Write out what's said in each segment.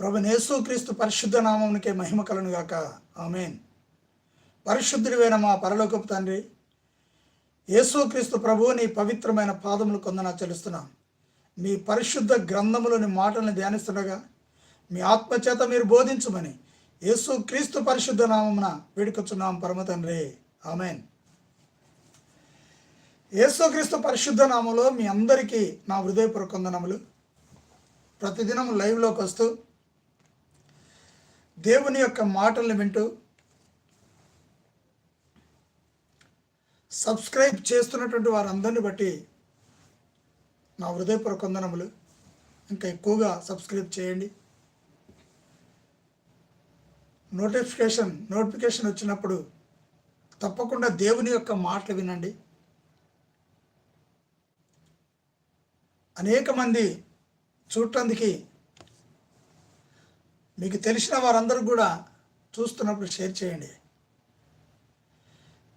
ప్రభు యేసుక్రీస్తు పరిశుద్ధ నామమునికే మహిమ కలను గాక. ఆమెన్. పరిశుద్ధుడివైన మా పరలోకపు తండ్రి యేసుక్రీస్తు ప్రభువు నీ పవిత్రమైన పాదములు కొందన చెల్లిస్తున్నాం. మీ పరిశుద్ధ గ్రంథములోని మాటలను ధ్యానిస్తుండగా మీ ఆత్మచేత మీరు బోధించమని యేసుక్రీస్తు పరిశుద్ధ నామమున వేడుకొచ్చున్నాం పరమ తండ్రి. ఆమెన్. యేసుక్రీస్తు పరిశుద్ధ నామంలో మీ అందరికీ నా హృదయపూర్వక వందనములు. ప్రతిదినం లైవ్లోకి వస్తూ దేవుని యొక్క మాటలను వింటూ సబ్స్క్రైబ్ చేస్తున్నటువంటి వారందరిని బట్టి నా హృదయపూర్వక వందనములు. ఇంకా ఎక్కువగా సబ్స్క్రైబ్ చేయండి. నోటిఫికేషన్ నోటిఫికేషన్ వచ్చినప్పుడు తప్పకుండా దేవుని యొక్క మాటలు వినండి. అనేక మంది చూడటానికి మీకు తెలిసిన వారందరూ కూడా చూస్తున్నప్పుడు షేర్ చేయండి.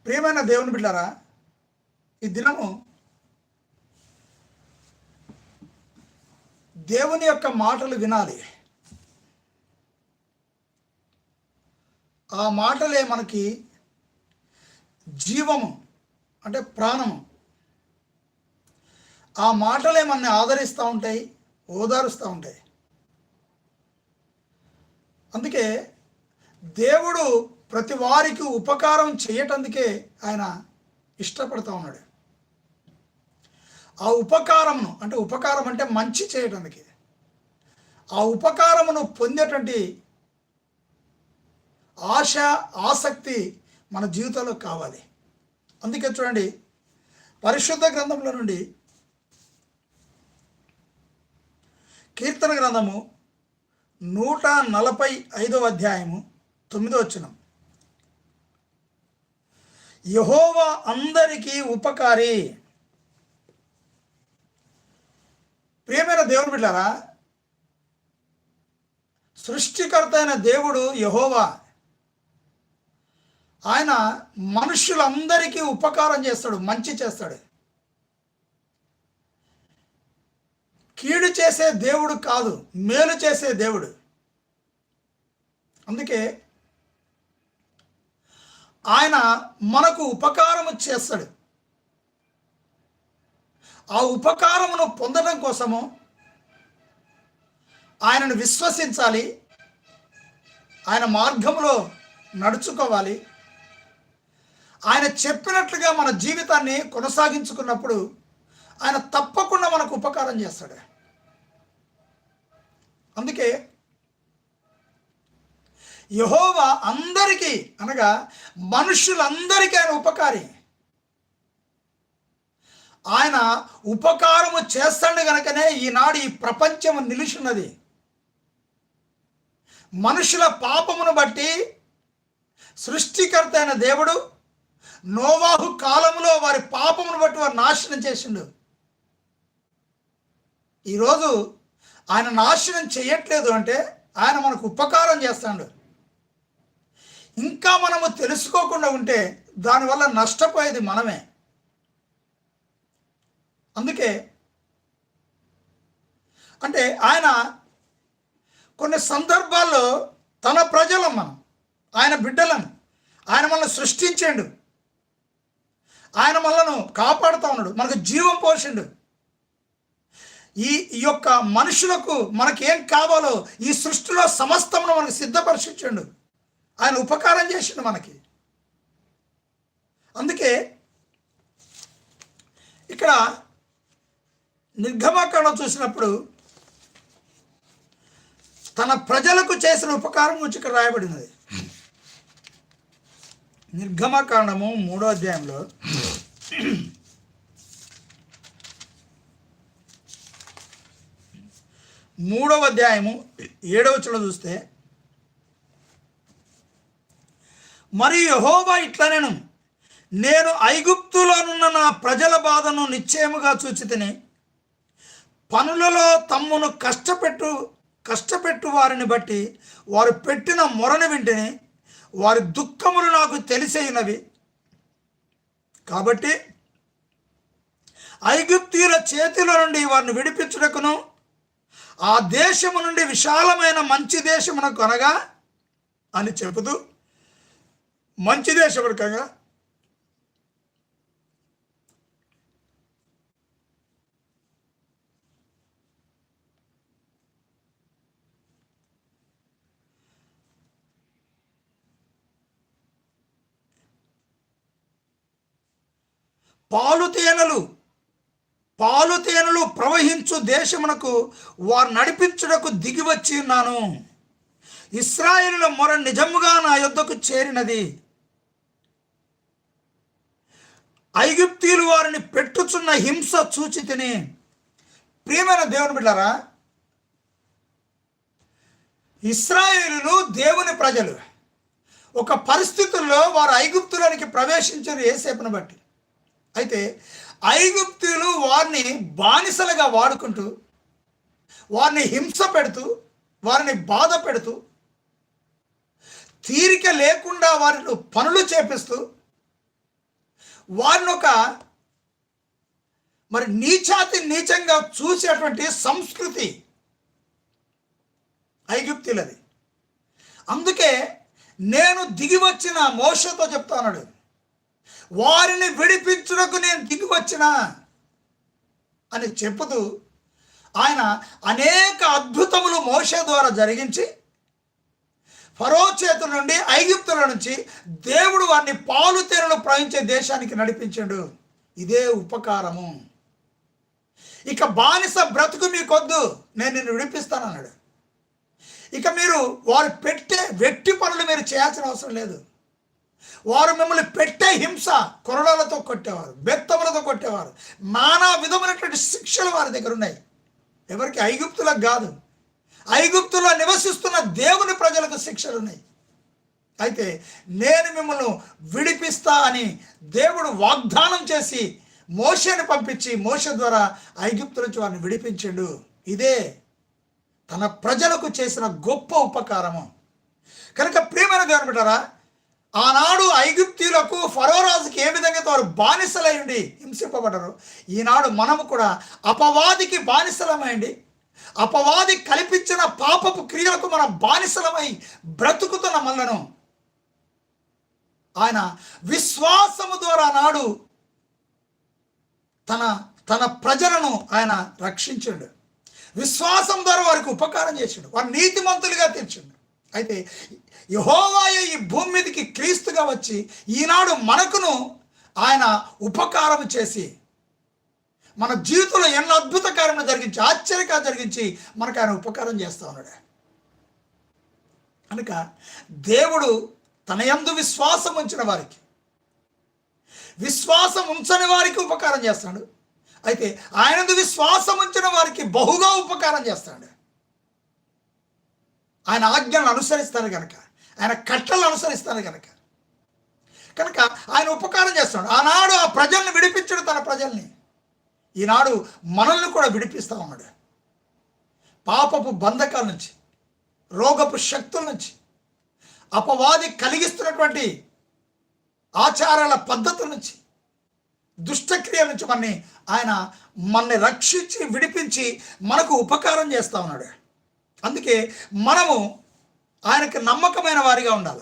ప్రియమైన దేవుని బిడ్డారా ఈ దినము దేవుని యొక్క మాటలు వినాలి. ఆ మాటలే మనకి జీవము అంటే ప్రాణము. ఆ మాటలే మనని ఆదరిస్తూ ఉంటాయి ఓదారుస్తూ ఉంటాయి. అందుకే దేవుడు ప్రతి వారికి ఉపకారం చేయటందుకే ఆయన ఇష్టపడుతూ ఉన్నాడు. ఆ ఉపకారమును అంటే ఉపకారం అంటే మంచి చేయటానికి ఆ ఉపకారమును పొందేటువంటి ఆశ ఆసక్తి మన జీవితంలో కావాలి. అందుకే చూడండి పరిశుద్ధ గ్రంథంలో నుండి కీర్తన గ్రంథము నూట నలభై ఐదవ అధ్యాయము తొమ్మిదో వచనం. యహోవా అందరికీ ఉపకారి. ప్రియమైన దేవుడు బిడ్డారా సృష్టికర్త అయిన దేవుడు యహోవా. ఆయన మనుషులందరికీ ఉపకారం చేస్తాడు మంచి చేస్తాడు. కీడు చేసే దేవుడు కాదు మేలు చేసే దేవుడు. అందుకే ఆయన మనకు ఉపకారము చేస్తాడు. ఆ ఉపకారమును పొందడం కోసము ఆయనను విశ్వసించాలి ఆయన మార్గంలో నడుచుకోవాలి. ఆయన చెప్పినట్లుగా మన జీవితాన్ని కొనసాగించుకున్నప్పుడు ఆయన తప్పకుండా మనకు ఉపకారం చేస్తాడు. అందుకే యహోవా అందరికీ అనగా మనుషులందరికీ ఆయన ఉపకారి. ఆయన ఉపకారము చేస్తాడు కనుకనే ఈనాడు ఈ ప్రపంచం నిలిచున్నది. మనుషుల పాపమును బట్టి సృష్టికర్త అయిన దేవుడు నోవాహు కాలంలో వారి పాపమును బట్టి వారు నాశనం చేసిండు. ఈరోజు ఆయన నాశనం చేయట్లేదు అంటే ఆయన మనకు ఉపకారం చేస్తాడు. ఇంకా మనము తెలుసుకోకుండా ఉంటే దానివల్ల నష్టపోయేది మనమే. అందుకే అంటే ఆయన కొన్ని సందర్భాల్లో తన ప్రజలం మనం ఆయన బిడ్డలను ఆయన మనల్ని సృష్టించాడు. ఆయన మనలను కాపాడుతూ ఉన్నాడు మనకు జీవం పోషిండు. ఈ ఈ యొక్క మనుషులకు మనకేం కావాలో ఈ సృష్టిలో సమస్తమును మనకు సిద్ధపరిచించండు ఆయన ఉపకారం చేసిండు మనకి. అందుకే ఇక్కడ నిర్గమకాండం చూసినప్పుడు తన ప్రజలకు చేసిన ఉపకారం గురించి ఇక్కడ రాయబడినది. నిర్గమకాండము మూడో అధ్యాయంలో మూడవ అధ్యాయము ఏడవ చుల చూస్తే మరి యహోవా ఇట్లా నేను నేను ఐగుప్తులోనున్న నా ప్రజల బాధను నిశ్చయముగా చూచితిని పనులలో తమ్మును కష్టపెట్టు కష్టపెట్టు వారిని బట్టి వారు పెట్టిన మొరను వింటిని వారి దుఃఖములు నాకు తెలిసైనవి కాబట్టి ఐగుప్తీయుల చేతిలో నుండి వారిని విడిపించుటకును ఆ దేశము నుండి విశాలమైన మంచి దేశమునకు అనగా అని చెబుతూ మంచి దేశముడు కనుక పాలు తేనెలు పాలు తేనెలు ప్రవహించు దేశమునకు వారు నడిపించుటకు దిగి వచ్చి ఉన్నాను. ఇస్రాయేలుల మొర నిజముగా నా యొద్దకు చేరినది. ఐగుప్తీయులు వారిని పెట్టుచున్న హింస చూచి తిని. ప్రియమైన దేవుని బిడ్డారా ఇస్రాయేలులు దేవుని ప్రజలు. ఒక పరిస్థితుల్లో వారు ఐగుప్తులోనికి ప్రవేశించారు ఏసేపును బట్టి. అయితే ఐగుప్తులు వారిని బానిసలుగా వాడుకుంటూ వారిని హింస పెడుతూ వారిని బాధ పెడుతూ తీరిక లేకుండా వారిని పనులు చేపిస్తూ వారిని ఒక మరి నీచాతి నీచంగా చూసేటువంటి సంస్కృతి ఐగుప్తులది. అందుకే నేను దిగి వచ్చిన మోసతో చెప్తాను వారిని విడిపించుటకు నేను దిగి వచ్చిన అని చెప్పుతూ ఆయన అనేక అద్భుతములు మోసే ద్వారా జరిగించి ఫరో చేతుల నుండి ఐగుప్తుల నుంచి దేవుడు వారిని పాలు తేనెలు ప్రవహించే దేశానికి నడిపించాడు. ఇదే ఉపకారము. ఇక బానిస బ్రతుకు మీకొద్దు నేను నిన్ను విడిపిస్తానన్నాడు. ఇక మీరు వారు పెట్టే వెట్టి పనులు మీరు చేయాల్సిన అవసరం లేదు. వారు మిమ్మల్ని పెట్టే హింస కొరడాలతో కొట్టేవారు బెత్తములతో కొట్టేవారు నానా విధమైనటువంటి శిక్షలు వారి దగ్గర ఉన్నాయి. ఎవరికి? ఐగుప్తులకు కాదు. ఐగుప్తులో నివసిస్తున్న దేవుని ప్రజలకు శిక్షలు ఉన్నాయి. అయితే నేను మిమ్మల్ని విడిపిస్తా అని దేవుడు వాగ్దానం చేసి మోషని పంపించి మోష ద్వారా ఐగుప్తు నుంచి వారిని విడిపించాడు. ఇదే తన ప్రజలకు చేసిన గొప్ప ఉపకారము. కనుక ప్రియమైన దేవుని బిడ్డారా ఆనాడు ఐగుప్తీయులకు ఫరోరాజుకి ఏ విధంగా వారు బానిసలై ఉండి ఈనాడు మనము కూడా అపవాదికి బానిసలమైండి. అపవాది కల్పించిన పాపపు క్రియలకు మనం బానిసలమై బ్రతుకుతున్న మనలను. ఆయన విశ్వాసము ద్వారా నాడు తన తన ప్రజలను ఆయన రక్షించాడు. విశ్వాసం ద్వారా వారికి ఉపకారం చేసిండు వారు నీతిమంతులుగా తీర్చిండు. అయితే యహోవాయే ఈ భూమి మీదకి క్రీస్తుగా వచ్చి ఈనాడు మనకును ఆయన ఉపకారం చేసి మన జీవితంలో ఎన్నో అద్భుత కార్యములు జరిగించి ఆశ్చర్యంగా జరిగించి మనకు ఆయన ఉపకారం చేస్తూ ఉన్నాడు. కనుక దేవుడు తన యందు విశ్వాసం ఉంచిన వారికి విశ్వాసం ఉంచని వారికి ఉపకారం చేస్తాడు. అయితే ఆయనందు విశ్వాసం ఉంచిన వారికి బహుగా ఉపకారం చేస్తాడు. ఆయన ఆజ్ఞలను అనుసరిస్తారు కనుక ఆయన కట్టలను అనుసరిస్తారు కనుక కనుక ఆయన ఉపకారం చేస్తాడు. ఆనాడు ఆ ప్రజల్ని విడిపించడు తన ప్రజల్ని. ఈనాడు మనల్ని కూడా విడిపిస్తా ఉన్నాడు. పాపపు బంధకాల నుంచి రోగపు శక్తుల నుంచి అపవాది కలిగిస్తున్నటువంటి ఆచారాల పద్ధతుల నుంచి దుష్టక్రియల నుంచి మనని ఆయన మనని రక్షించి విడిపించి మనకు ఉపకారం చేస్తా ఉన్నాడు. అందుకే మనము ఆయనకి నమ్మకమైన వారిగా ఉండాలి.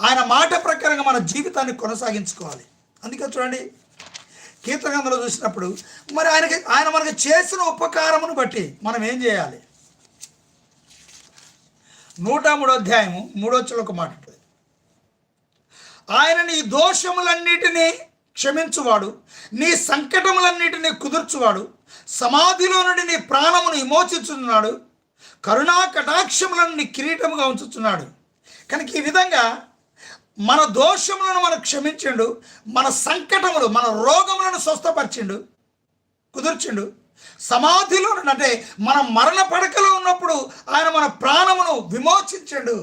ఆయన మాట ప్రకారంగా మన జీవితాన్ని కొనసాగించుకోవాలి. అందుకే చూడండి కీర్తనగంధలో చూసినప్పుడు మరి ఆయనకి ఆయన మనకి చేసిన ఉపకారమును బట్టి మనం ఏం చేయాలి? నూట మూడో అధ్యాయము మూడో ఒక మాట ఉంటుంది. ఆయన నీ దోషములన్నిటినీ క్షమించువాడు నీ సంకటములన్నిటినీ కుదుర్చువాడు సమాధిలో నుండి నీ ప్రాణమును విమోచించున్నాడు కరుణా కటాక్షములను నీ కిరీటముగా ఉంచుతున్నాడు కనుక ఈ విధంగా మన దోషములను మనకు క్షమించిండు మన సంకటములు మన రోగములను స్వస్థపరిచిండు కుదుర్చిండు సమాధిలో అంటే మన మరణ పడకలో ఉన్నప్పుడు ఆయన మన ప్రాణమును విమోచించండు.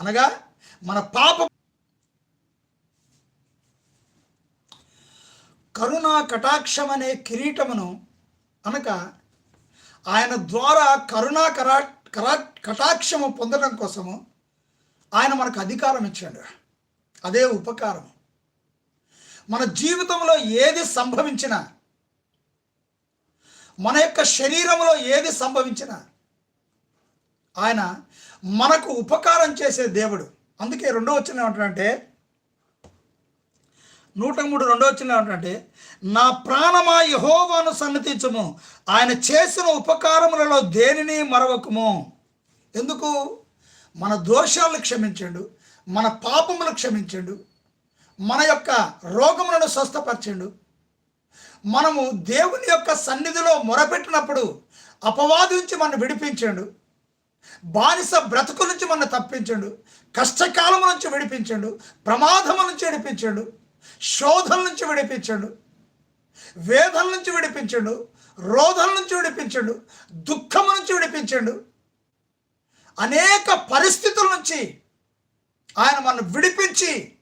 అనగా మన పాప కరుణా కటాక్షం అనే కిరీటమును అనగా ఆయన ద్వారా కరుణా కరా కరా కటాక్షము పొందడం కోసము ఆయన మనకు అధికారం ఇచ్చాడు. అదే ఉపకారం మన జీవితంలో ఏది సంభవించినా మన యొక్క శరీరంలో ఏది సంభవించినా ఆయన మనకు ఉపకారం చేసే దేవుడు. అందుకే రెండో వచ్చిన ఏమంటాడంటే నూట మూడు రెండో వచ్చిన అంటే నా ప్రాణమా యహోవాను సన్నతించము. ఆయన చేసిన ఉపకారములలో దేనిని మరవకుము. ఎందుకు? మన దోషాలను క్షమించండు మన పాపములు క్షమించండు మన యొక్క రోగములను స్వస్థపరచండు. మనము దేవుని యొక్క సన్నిధిలో మొరపెట్టినప్పుడు అపవాది నుంచి మనం విడిపించాడు బానిస బ్రతుకు నుంచి మన తప్పించండు కష్టకాలం నుంచి విడిపించండు ప్రమాదము నుంచి విడిపించండు. శోధం నుంచి విడిపించండు. వేదల నుంచి విడిపించండు. రోధం నుంచి విడిపించండు. దుఃఖం నుంచి విడిపించండు. అనేక పరిస్థితుల నుంచి ఆయన మనం విడిపించి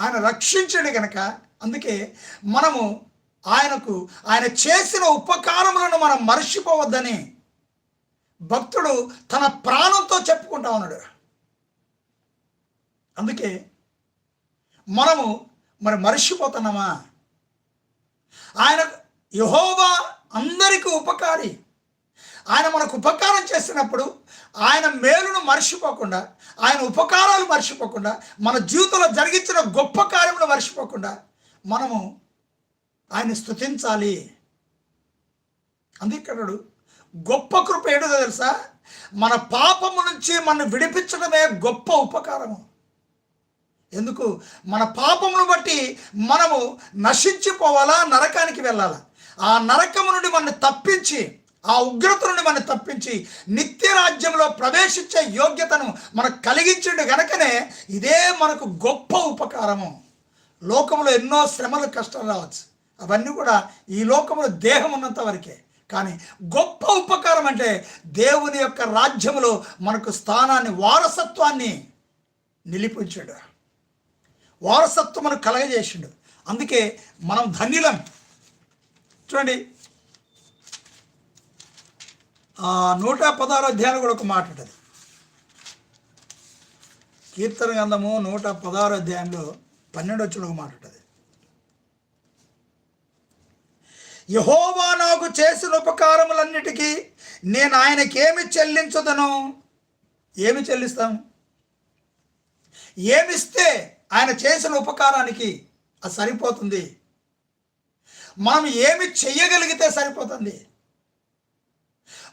ఆయన రక్షించాడు గనక. అందుకే మనము ఆయనకు ఆయన చేసిన ఉపకారములను మనం మర్చిపోవద్దని భక్తుడు తన ప్రాణంతో చెప్పుకుంటా ఉన్నాడు. అందుకే మనము మరి మర్చిపోతున్నామా? ఆయన యహోవా అందరికీ ఉపకారి. ఆయన మనకు ఉపకారం చేసినప్పుడు ఆయన మేలును మర్చిపోకుండా ఆయన ఉపకారాలు మర్చిపోకుండా మన జీవితంలో జరిగించిన గొప్ప కార్యములు మర్చిపోకుండా మనము ఆయన స్తుతించాలి. అందుకన్నాడు గొప్ప కృప ఏడు తెలుసా? మన పాపము నుంచి మనం విడిపించడమే గొప్ప ఉపకారము. ఎందుకు? మన పాపమును బట్టి మనము నశించిపోవాలా? నరకానికి వెళ్ళాలా? ఆ నరకము నుండి మనల్ని తప్పించి ఆ ఉగ్రత నుండి మనం తప్పించి నిత్య రాజ్యంలో ప్రవేశించే యోగ్యతను మనకు కలిగించిండు గనకనే ఇదే మనకు గొప్ప ఉపకారము. లోకంలో ఎన్నో శ్రమలు కష్టాలు రావచ్చు. అవన్నీ కూడా ఈ లోకంలో దేహం ఉన్నంత వరకే. కానీ గొప్ప ఉపకారం అంటే దేవుని యొక్క రాజ్యములో మనకు స్థానాన్ని వారసత్వాన్ని నిలిపించాడు. వారసత్వం మనకు కలగజేసిండు. అందుకే మనం ధన్యులం. చూడండి. నూట పదహారు అధ్యాయం కూడా ఒక మాట ఉంటుంది. కీర్తన గంధము నూట పదహారు అధ్యాయంలో పన్నెండు వచ్చిన ఒక మాట ఉంటుంది. యహోవా నాకు చేసిన ఉపకారములన్నిటికీ నేను ఆయనకేమి చెల్లించదను? ఏమి చెల్లిస్తాం? ఏమిస్తే ఆయన చేసిన ఉపకారానికి అది సరిపోతుంది. మనం ఏమి చెయ్యగలిగితే సరిపోతుంది.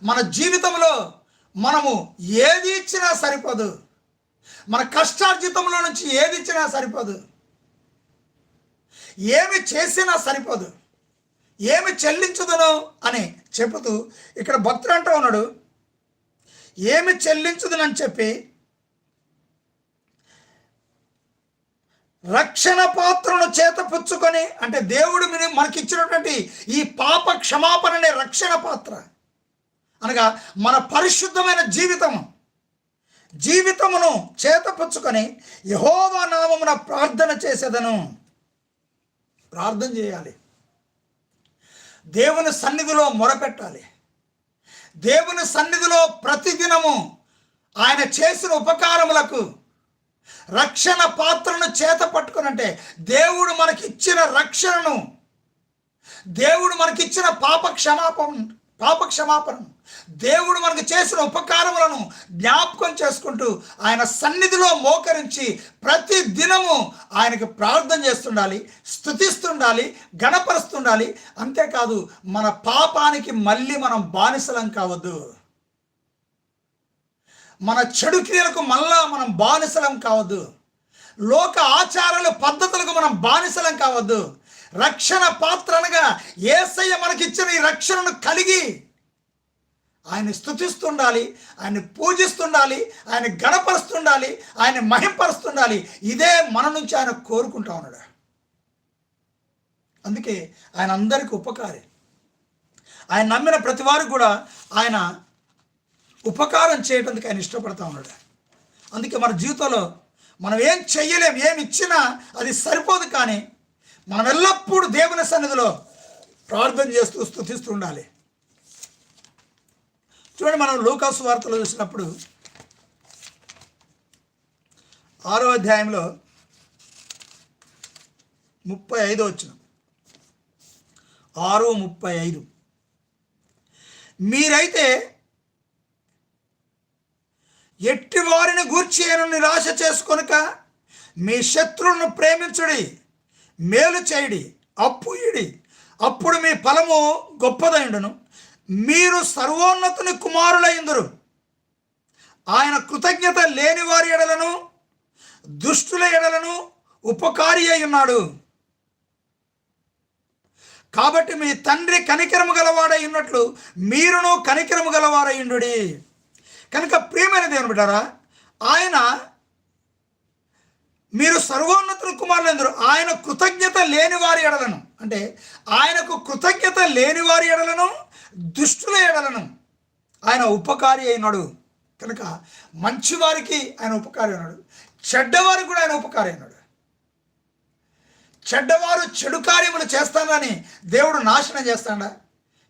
మన జీవితంలో మనము ఏది ఇచ్చినా సరిపోదు. మన కష్టార్జితంలో నుంచి ఏది ఇచ్చినా సరిపోదు. ఏమి చేసినా సరిపోదు. ఏమి చెల్లించుదును అని చెబుతూ ఇక్కడ భక్తుడు అంటూ ఉన్నాడు. ఏమి చెల్లించుదునని చెప్పి రక్షణ పాత్రను చేత పుచ్చుకొని అంటే దేవుడు మనకిచ్చినటువంటి ఈ పాప క్షమాపణ అనే రక్షణ పాత్ర. అనగా మన పరిశుద్ధమైన జీవితము జీవితమును చేతపుచ్చుకొని యహోవా నామమున ప్రార్థన చేసేదను. ప్రార్థన చేయాలి. దేవుని సన్నిధిలో మొరపెట్టాలి. దేవుని సన్నిధిలో ప్రతిదినము ఆయన చేసిన ఉపకారములకు రక్షణ పాత్రను చేత పట్టుకునంటే దేవుడు మనకిచ్చిన రక్షణను దేవుడు మనకిచ్చిన పాప క్షమాపణ పాప క్షమాపణను దేవుడు మనకు చేసిన ఉపకారములను జ్ఞాపకం చేసుకుంటూ ఆయన సన్నిధిలో మోకరించి ప్రతి దినము ఆయనకు ప్రార్థన చేస్తుండాలి స్థుతిస్తుండాలి గణపరుస్తుండాలి. అంతేకాదు మన పాపానికి మళ్ళీ మనం బానిసలం కావద్దు. మన చెడు క్రియలకు మళ్ళా మనం బానిసలం కావద్దు. లోక ఆచారాలు పద్ధతులకు మనం బానిసలం కావద్దు. రక్షణ పాత్ర అనగా ఏసయ్య మనకిచ్చిన ఈ రక్షణను కలిగి ఆయన స్థుతిస్తుండాలి ఆయన పూజిస్తుండాలి ఆయన గణపరుస్తుండాలి ఆయన మహింపరుస్తుండాలి. ఇదే మన నుంచి ఆయన కోరుకుంటా ఉన్నాడు. అందుకే ఆయన అందరికీ ఉపకారి. ఆయన నమ్మిన ప్రతి వారు కూడా ఆయన ఉపకారం చేయడానికి ఆయన ఇష్టపడతా ఉన్నాడు. అందుకే మన జీవితంలో మనం ఏం చెయ్యలేం ఏమి ఇచ్చినా అది సరిపోదు కానీ మనం ఎల్లప్పుడూ దేవుని సన్నిధిలో ప్రార్థన చేస్తూ స్థుతిస్తూ ఉండాలి. చూడండి మనం లోకాసు వార్తలు చూసినప్పుడు ఆరో అధ్యాయంలో ముప్పై ఐదో వచ్చిన ఆరు ముప్పై ఐదు. మీరైతే ఎట్టి వారిని గూర్చి నిరాశ చేసుకొనక మీ శత్రువులను ప్రేమించుడి మేలు చేయడి అప్పు ఇడి అప్పుడు మీ ఫలము గొప్పదైండును మీరు సర్వోన్నతుని కుమారులైందరు ఆయన కృతజ్ఞత లేని వారి ఎడలను దుష్టుల ఎడలను ఉపకారి అయి ఉన్నాడు కాబట్టి మీ తండ్రి కనికరము గలవాడై ఉన్నట్లు మీరును కనికరము గలవారయ్యుండు కనుక ప్రియమైన దేవుని బిడ్డారా ఆయన మీరు సర్వోన్నతుల కుమారులందరూ ఆయన కృతజ్ఞత లేని వారి ఎడలను అంటే ఆయనకు కృతజ్ఞత లేని వారి ఎడలను దుష్టుల ఎడలను ఆయన ఉపకారి అయినాడు. కనుక మంచివారికి ఆయన ఉపకారి అయినాడు. చెడ్డవారికి కూడా ఆయన ఉపకారి అయినాడు. చెడ్డవారు చెడు కార్యములు చేస్తానని దేవుడు నాశనం చేస్తాడా?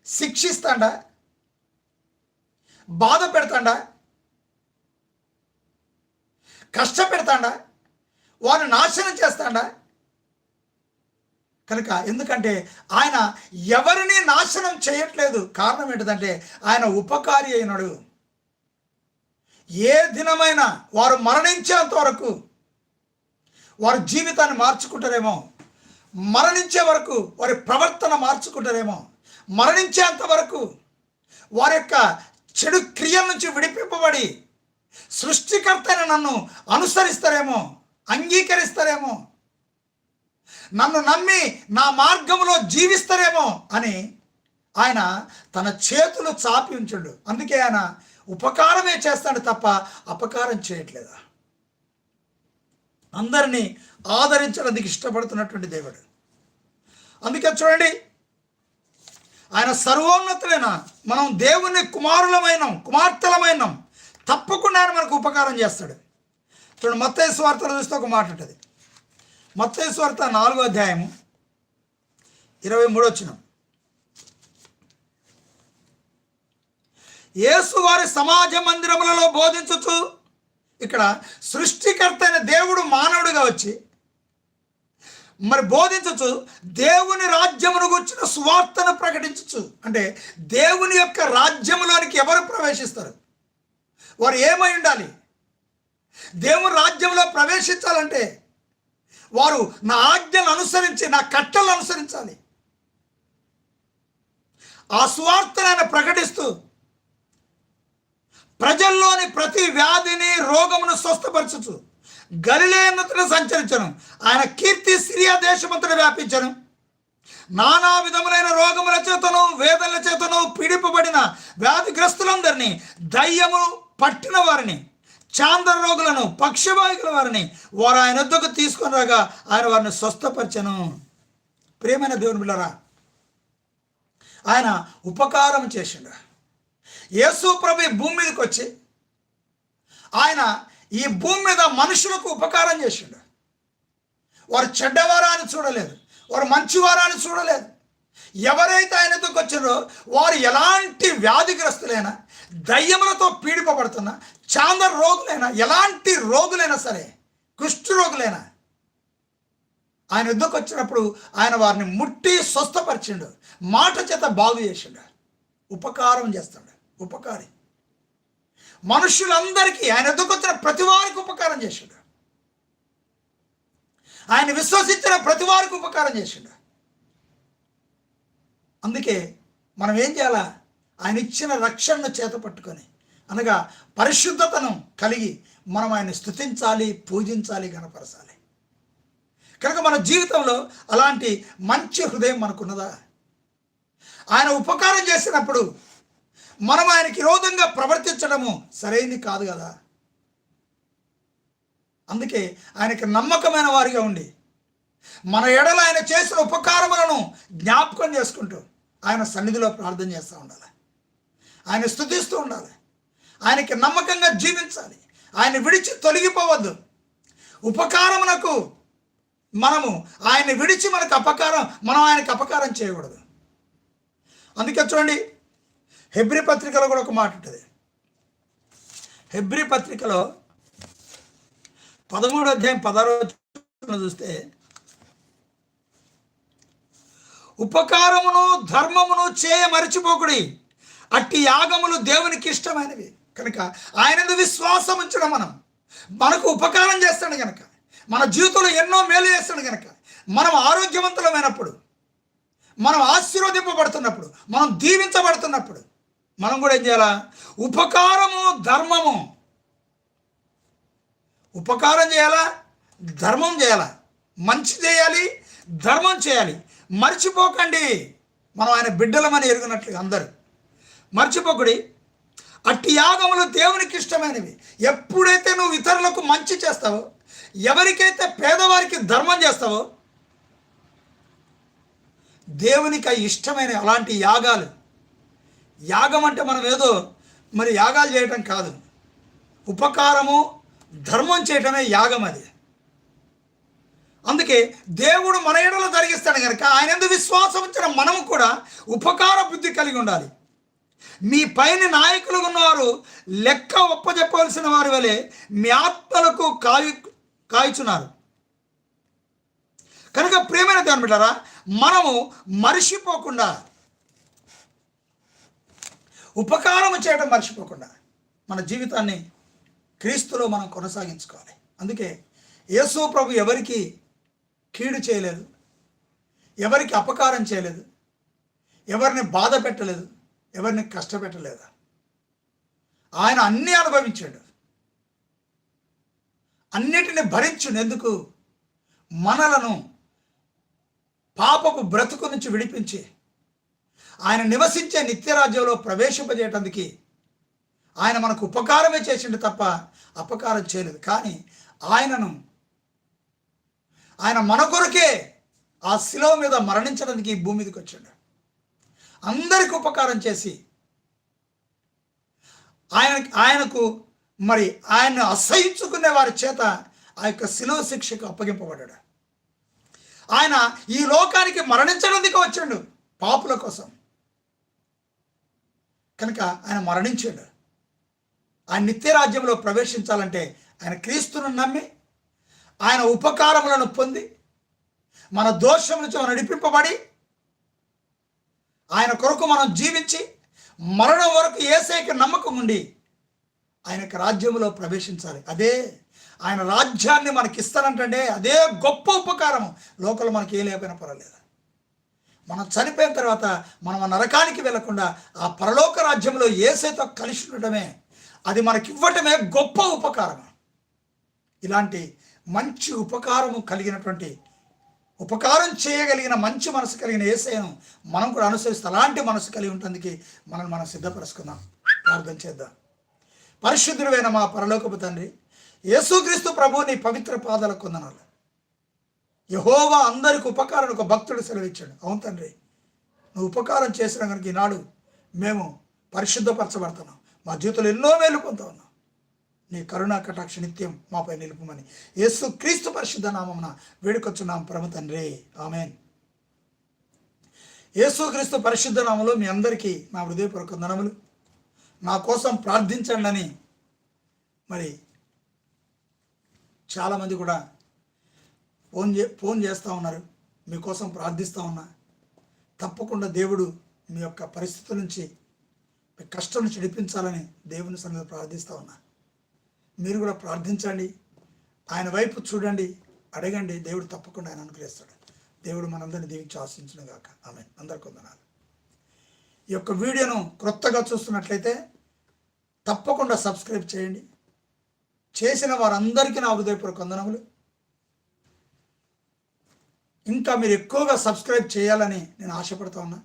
శిక్షిస్తాడా? బాధ పెడతాడా? కష్టపెడతాడా? వారు నాశనం చేస్తాడా? కనుక ఎందుకంటే ఆయన ఎవరిని నాశనం చేయట్లేదు కారణం ఏంటిదంటే ఆయన ఉపకారి అయినాడు. ఏ దినమైనా వారు మరణించేంత వరకు వారి జీవితాన్ని మార్చుకుంటారేమో మరణించే వరకు వారి ప్రవర్తన మార్చుకుంటారేమో మరణించేంత వరకు వారి యొక్క చెడు క్రియల నుంచి విడిపింపబడి సృష్టికర్తైన నన్ను అనుసరిస్తారేమో అంగీకరిస్తారేమో నన్ను నమ్మి నా మార్గంలో జీవిస్తారేమో అని ఆయన తన చేతులు చాపి ఉంచుడు. అందుకే ఆయన ఉపకారమే చేస్తాడు తప్ప అపకారం చేయట్లేదా? అందరినీ ఆదరించడానికి ఇష్టపడుతున్నటువంటి దేవుడు. అందుకే చూడండి ఆయన సర్వోన్నతులైన మనం దేవుని కుమారులమైనాం కుమార్తెలమైనాం తప్పకుండా ఆయన మనకు ఉపకారం చేస్తాడు. చూడండి మత్తయ్య స్వార్థలు చూస్తే ఒక మాట ఉంటుంది. మత్తయ్య స్వార్థ నాలుగో అధ్యాయము ఇరవై మూడో వచ్చిన యేసు వారి సమాజ మందిరములలో బోధించుచు ఇక్కడ సృష్టికర్త అయిన దేవుడు మానవుడిగా వచ్చి మరి బోధించచ్చు. దేవుని రాజ్యమును గుర్చిన సువార్తను ప్రకటించచ్చు. అంటే దేవుని యొక్క రాజ్యములోనికి ఎవరు ప్రవేశిస్తారు? వారు ఏమై ఉండాలి? దేవుని రాజ్యంలో ప్రవేశించాలంటే వారు నా ఆజ్ఞలు అనుసరించి నా కట్టలు అనుసరించాలి. ఆ స్వార్థను ఆయన ప్రకటిస్తూ ప్రజల్లోని ప్రతి వ్యాధిని రోగమును స్వస్థపరచచ్చు. గలిలేనతను సంచరించను. ఆయన కీర్తి సిరియా దేశమంతట వ్యాపించను. నానా విధములైన రోగముల చేతను వేదనల చేతను పీడిపబడిన వ్యాధిగ్రస్తులందరినీ దయ్యము పట్టిన వారిని చాంద్ర రోగులను పక్షవాయుకుల వారిని వారు ఆయన వద్దకు తీసుకుని రాగా ఆయన వారిని స్వస్థపరచను. ప్రేమైన దేవుని బిళ్ళరా ఆయన ఉపకారం చేసిండు యేసు ప్రభు భూమి మీదకి వచ్చి ఆయన ఈ భూమి మీద మనుషులకు ఉపకారం చేసిండు. వారు చెడ్డవారా అని చూడలేదు. వారు మంచివారా అని చూడలేదు. ఎవరైతే ఆయన వచ్చారో వారు ఎలాంటి వ్యాధిగ్రస్తులైనా దయ్యములతో పీడిపబడుతున్నా చాందర్ రోగులైనా ఎలాంటి రోగులైనా సరే కుష్ఠ రోగులైనా ఆయన యుద్ధకు వచ్చినప్పుడు ఆయన వారిని ముట్టి స్వస్థపరిచిండు. మాట చేత బాగు చేసిండు. ఉపకారం చేస్తాడు. ఉపకారి. మనుషులందరికీ ఆయన యుద్ధకు ప్రతి వారికి ఉపకారం చేసిండు. ఆయన విశ్వసించిన ప్రతి వారికి ఉపకారం చేసిండు. అందుకే మనం ఏం చేయాలా? ఆయన ఇచ్చిన రక్షణను చేత పట్టుకొని అనగా పరిశుద్ధతను కలిగి మనం ఆయన స్థుతించాలి పూజించాలి గణపరచాలి. కనుక మన జీవితంలో అలాంటి మంచి హృదయం మనకున్నదా? ఆయన ఉపకారం చేసినప్పుడు మనం ఆయనకి విరోధంగా ప్రవర్తించడము సరైంది కాదు కదా. అందుకే ఆయనకి నమ్మకమైన వారిగా ఉండి మన ఎడల ఆయన చేసిన ఉపకారములను జ్ఞాపకం చేసుకుంటూ ఆయన సన్నిధిలో ప్రార్థన చేస్తూ ఉండాలి. ఆయన స్థుతిస్తూ ఉండాలి. ఆయనకి నమ్మకంగా జీవించాలి. ఆయన విడిచి తొలగిపోవద్దు. ఉపకారమునకు మనము ఆయన్ని విడిచి మనకు అపకారం మనం ఆయనకు అపకారం చేయకూడదు. అందుకే చూడండి హెబ్రి పత్రికలో కూడా ఒక మాట ఉంటుంది. హెబ్రి పత్రికలో పదమూడో అధ్యాయం పదహారో చూస్తే ఉపకారమును ధర్మమును చేయ మరిచిపోకుడి. అట్టి యాగములు దేవునికి ఇష్టమైనవి. కనుక ఆయన విశ్వాసం ఉంచడం మనం. మనకు ఉపకారం చేస్తాడు కనుక మన జీవితంలో ఎన్నో మేలు చేస్తాడు కనుక మనం ఆరోగ్యవంతులమైనప్పుడు మనం ఆశీర్వదింపబడుతున్నప్పుడు మనం దీవించబడుతున్నప్పుడు మనం కూడా ఏం చేయాలా? ఉపకారము ధర్మము. ఉపకారం చేయాలా? ధర్మం చేయాలా? మంచి చేయాలి ధర్మం చేయాలి. మర్చిపోకండి. మనం ఆయన బిడ్డలమని ఎరుగునట్లు అందరూ. మర్చిపోకుడి. అట్టి యాగములు దేవునికి ఇష్టమైనవి. ఎప్పుడైతే నువ్వు ఇతరులకు మంచి చేస్తావో ఎవరికైతే పేదవారికి ధర్మం చేస్తావో దేవునికి అవి ఇష్టమైన అలాంటి యాగాలు యాగం అంటే మనం ఏదో మరి యాగాలు చేయటం కాదు. ఉపకారము ధర్మం చేయటమే యాగం అది. అందుకే దేవుడు మన ఎడలో జరిగిస్తాడు కనుక ఆయన ఎందుకు విశ్వాసం ఇచ్చిన మనము కూడా ఉపకార బుద్ధి కలిగి ఉండాలి. మీ పైన నాయకులు ఉన్నవారు లెక్క ఒప్పజెప్పవలసిన వారి వలె మీ ఆత్మలకు కాయు కాయుచున్నారు. కనుక ప్రేమైన దేవుని బిడ్డారా మనము మరిచిపోకుండా ఉపకారం చేయడం మర్చిపోకుండా మన జీవితాన్ని క్రీస్తులో మనం కొనసాగించుకోవాలి. అందుకే యేసు ప్రభు ఎవరికి కీడు చేయలేదు ఎవరికి అపకారం చేయలేదు ఎవరిని బాధ పెట్టలేదు ఎవరిని కష్టపెట్టలేదు. ఆయన అన్నీ అనుభవించాడు. అన్నిటిని భరించును ఎందుకు మనలను పాపపు బ్రతుకు నుంచి విడిపించి ఆయన నివసించే నిత్యరాజ్యంలో ప్రవేశింపజేయటానికి ఆయన మనకు ఉపకారమే చేసిండు తప్ప అపకారం చేయలేదు. కానీ ఆయనను ఆయన మన కొరకే ఆ శిలో మీద మరణించడానికి ఈ భూమి మీదకి వచ్చాడు. అందరికి ఉపకారం చేసి ఆయన ఆయనకు మరి ఆయన అసహించుకునే వారి చేత ఆ యొక్క శిలో శిక్షకు అప్పగింపబడ్డాడు. ఆయన ఈ లోకానికి మరణించడానికి వచ్చాడు. పాపుల కోసం. కనుక ఆయన మరణించాడు. ఆయన నిత్యరాజ్యంలో ప్రవేశించాలంటే ఆయన క్రీస్తును నమ్మి ఆయన ఉపకారములను పొంది మన దోషం నుంచి మనం నడిపింపబడి ఆయన కొరకు మనం జీవించి మరణం వరకు ఏసైకి నమ్మకం ఉండి ఆయన రాజ్యంలో ప్రవేశించాలి. అదే ఆయన రాజ్యాన్ని మనకి ఇస్తానంటే అదే గొప్ప ఉపకారం లోకల్ మనకి ఏ లేకపోయినా పర్వాలేదు. మనం చనిపోయిన తర్వాత మనం నరకానికి వెళ్ళకుండా ఆ పరలోక రాజ్యంలో ఏసైతో కలిసి ఉండటమే అది మనకివ్వటమే గొప్ప ఉపకారం ఇలాంటి మంచి ఉపకారము కలిగినటువంటి ఉపకారం చేయగలిగిన మంచి మనసు కలిగిన ఏసైను మనం కూడా అనుసరిస్తే అలాంటి మనసు కలిగి ఉంటుంది మనం మనం సిద్ధపరుచుకుందాం. ప్రార్థన చేద్దాం. పరిశుద్ధుడైన మా పరలోకపు తండ్రి యేసుక్రీస్తు ప్రభు నీ పవిత్ర పాదాల కొందనాలు యహోవా అందరికి ఉపకారం ఒక భక్తుడు సెలవిచ్చాడు. అవును తండ్రి నువ్వు ఉపకారం చేసిన కనుక ఈనాడు మేము పరిశుద్ధపరచబడుతున్నాం. మా జీవితంలో ఎన్నో మేలు పొందుతా ఉన్నాం. నీ కరుణా కటాక్ష నిత్యం మాపై నిలుపుమని యేసు క్రీస్తు పరిశుద్ధ నామమున వేడుకొచ్చున్నాం పరమ తండ్రి. ఆమెన్. యేసు క్రీస్తు పరిశుద్ధ నామంలో మీ అందరికీ నా హృదయపూర్వక వందనములు. నా కోసం ప్రార్థించండి అని మరి చాలామంది కూడా ఫోన్ చే ఫోన్ చేస్తూ ఉన్నారు. మీకోసం ప్రార్థిస్తూ ఉన్నా. తప్పకుండా దేవుడు మీ యొక్క పరిస్థితుల నుంచి మీ కష్టం నుంచి విడిపించాలని దేవుని సన్నిధి ప్రార్థిస్తూ ఉన్నా. మీరు కూడా ప్రార్థించండి. ఆయన వైపు చూడండి. అడగండి. దేవుడు తప్పకుండా ఆయన అనుగ్రహిస్తాడు. దేవుడు మనందరిని దీవించి ఆశించిన గాక. ఆమె అందరికి వందనాలు. ఈ యొక్క వీడియోను క్రొత్తగా చూస్తున్నట్లయితే తప్పకుండా సబ్స్క్రైబ్ చేయండి. చేసిన వారందరికీ నా హృదయపూర్వక వందనములు. ఇంకా మీరు ఎక్కువగా సబ్స్క్రైబ్ చేయాలని నేను ఆశపడుతూ ఉన్నా.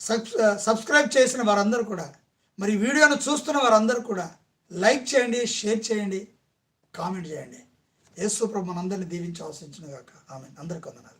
సబ్స్ సబ్స్క్రైబ్ చేసిన వారందరూ కూడా మరి వీడియోను చూస్తున్న వారందరూ కూడా లైక్ చేయండి షేర్ చేయండి కామెంట్ చేయండి. యేసు ప్రభు మనందరినీ దీవించి ఆశించిన గాక ఆమె అందరికీ వందనాలు.